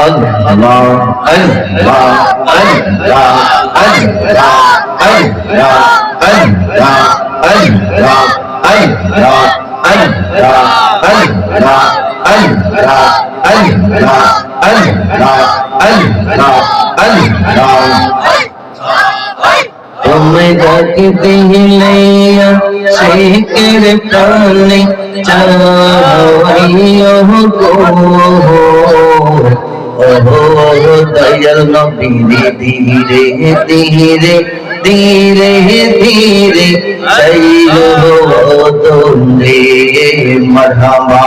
Allah, Allah, Allah, Allah, Allah, Allah, Allah, Allah, Allah, Allah, Allah, Allah, Allah, Allah, Allah, তুমি ডাকিতে হিলাইয়া শেখের প্রাণে চাওয়াইও গো ওহো দয়াল নবীরে ধীরে ধীরে ধীরে ধীরে চাইলো তোমরে মরহবা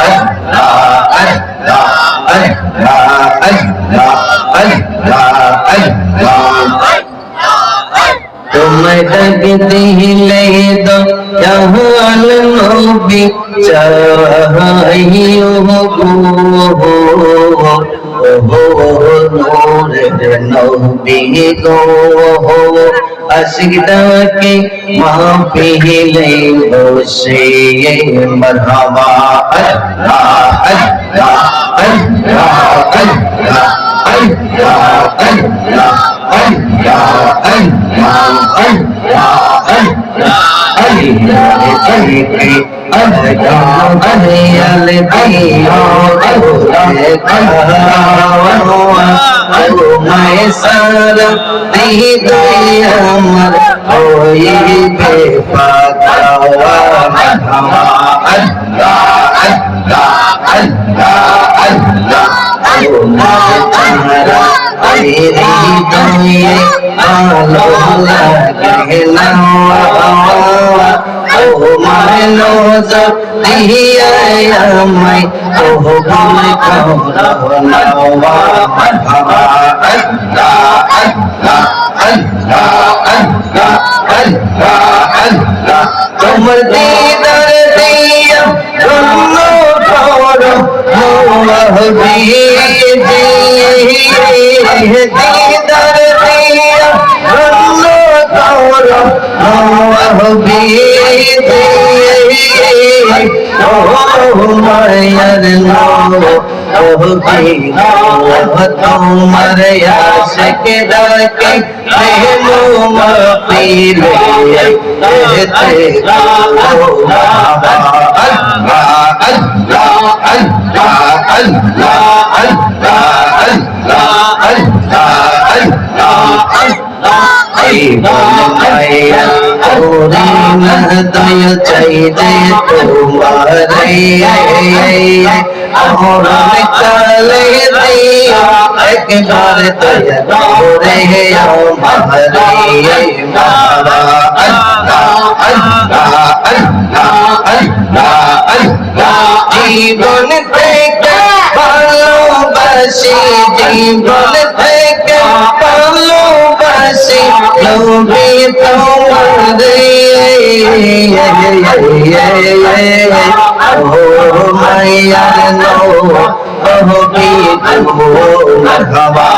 আল্লাহ আল্লাহ আল্লাহ আল্লাহ আল্লাহ আল্লাহ। তোমায় ডাকতে হিলে দো জাহাল নবী চাহাইও গো نور نبی کو ہو اسجدہ کے محفل ہو سے مرحبا اللہ اللہ اللہ اللہ اللہ اللہ اللہ اللہ اللہ اللہ Allah, Allah, Allah, Allah, Allah, সর আমার হইবে পাতা আল্লাহ আল্লাহ আল্লাহ আল্লাহ তোমারা তেরি দুনিয়া আলো লাগলাম নজর দিয়ায় আমায় ওহ ভুলে করোনা মারহাবা আল্লাহ আল্লাহ আল্লাহ আল্লাহ আল্লাহ আল্লাহ তোমার দিদার দিয়া ধন্য করো মোহ দিয়ে দিয়ে দিয়ে तोमर याशकदा के पहलो पीर अल्लाह अल्लाह अल्लाह अल्लाह अल्लाह মাপিলে চাই যে তোমার কালে দিয়া একবার দয়া করে আমারে মারা জীবন নবী তোমাদের ও মাইয়া নবী তোমার হবা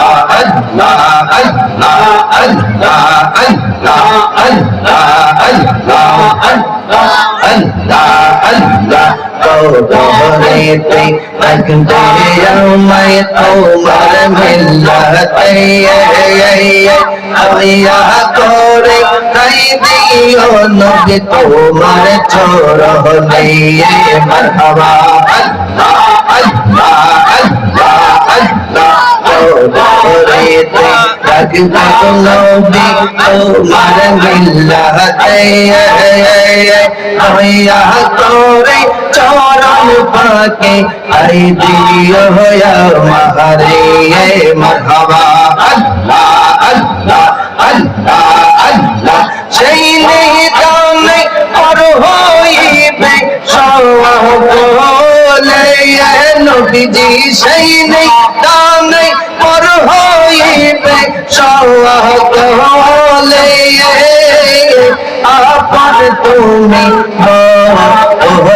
ظهريتي أكبر يومي عمر ملتي أبيا كوري خيديو نبي تومر چورهني مرحبا الله الله الله الله ظهريتي أكبر نبي عمر ملتي পাকে আরে দিও হয়া মাহারে মারহাবা। আল্লাহ আল্লাহ আল্লাহ আল্লাহ। সেই নেই দামে পর হইবে সওয়াহ বলে নবীজি। সেই নেই দামে পর হইবে সওয়াহ বলে আপন তুমি